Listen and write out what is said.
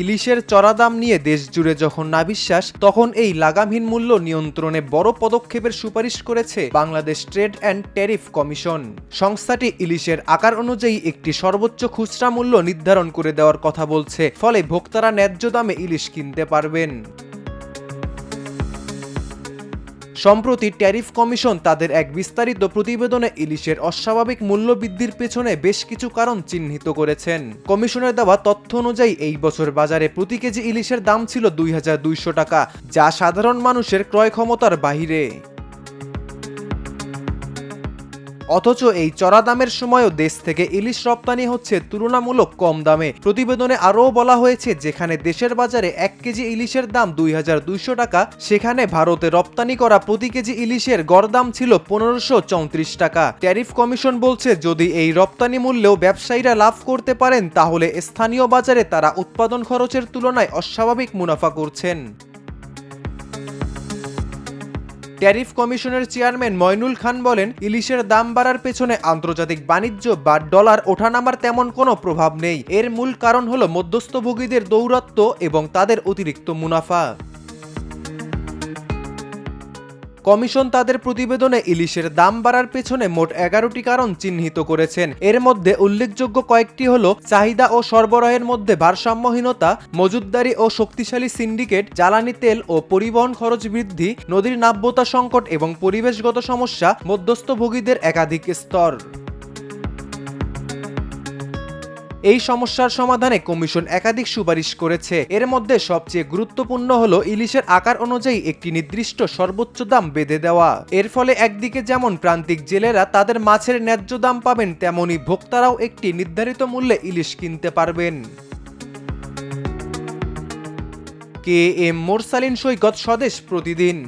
ইলিশের চড়া দাম নিয়ে দেশ জুড়ে যখন নাবিশ্বাস, তখন এই লাগামহীন মূল্য নিয়ন্ত্রণে বড় পদক্ষেপের সুপারিশ করেছে Bangladesh trade and tariff commission. সংস্থাটি ইলিশের আকার অনুযায়ী একটি সর্বোচ্চ খুচরা মূল্য নির্ধারণ করে দেওয়ার কথা বলছে, ফলে ভোক্তারা ন্যায্য দামে ইলিশ কিনতে পারবেন। সম্প্রতি ট্যারিফ কমিশন তাদের এক বিস্তারিত প্রতিবেদনে ইলিশের অস্বাভাবিক মূল্য বৃদ্ধির পেছনে বেশ কিছু কারণ চিহ্নিত করেছেন। কমিশনের দেওয়া তথ্য অনুযায়ী, এই বছর বাজারে প্রতি কেজি ইলিশের দাম ছিল দুই হাজার দুইশো টাকা, যা সাধারণ মানুষের ক্রয় ক্ষমতার বাহিরে। অথচ এই চড়া দামের সময়ও দেশ থেকে ইলিশ রপ্তানি হচ্ছে তুলনামূলক কম দামে। প্রতিবেদনে আরও বলা হয়েছে, যেখানে দেশের বাজারে এক কেজি ইলিশের দাম দুই হাজার দুইশো টাকা, সেখানে ভারতে রপ্তানি করা প্রতি কেজি ইলিশের গড় দাম ছিল পনেরোশো চৌত্রিশ টাকা। ট্যারিফ কমিশন বলছে, যদি এই রপ্তানি মূল্যেও ব্যবসায়ীরা লাভ করতে পারেন, তাহলে স্থানীয় বাজারে তারা উৎপাদন খরচের তুলনায় অস্বাভাবিক মুনাফা করছেন। ট্যারিফ কমিশনের চেয়ারম্যান ময়নুল খান বলেন, ইলিশের দাম বাড়ার পেছনে আন্তর্জাতিক বাণিজ্য বা ডলার ওঠানামার তেমন কোনো প্রভাব নেই। এর মূল কারণ হল মধ্যস্থভোগীদের দৌরত্ব এবং তাদের অতিরিক্ত মুনাফা। কমিশন তাদের প্রতিবেদনে ইলিশের দাম বাড়ার পেছনে মোট এগারোটি কারণ চিহ্নিত করেছেন। এর মধ্যে উল্লেখযোগ্য কয়েকটি হল চাহিদা ও সরবরাহের মধ্যে ভারসাম্যহীনতা মজুদদারি ও শক্তিশালী সিন্ডিকেট, জ্বালানি তেল ও পরিবহন খরচ বৃদ্ধি, নদীর নাব্যতা সংকট এবং পরিবেশগত সমস্যা, মধ্যস্থভোগীদের একাধিক স্তর। এই সমস্যার সমাধানে কমিশন একাধিক সুপারিশ করেছে। এর মধ্যে সবচেয়ে গুরুত্বপূর্ণ হল ইলিশের আকার অনুযায়ী একটি নির্দিষ্ট সর্বোচ্চ দাম বেঁধে দেওয়া। এর ফলে একদিকে যেমন প্রান্তিক জেলেরা তাদের মাছের ন্যায্য দাম পাবেন, তেমনি ভোক্তারাও একটি নির্ধারিত মূল্যে ইলিশ কিনতে পারবেন। কে এম মোরসালিন সৈকত স্বদেশ প্রতিদিন।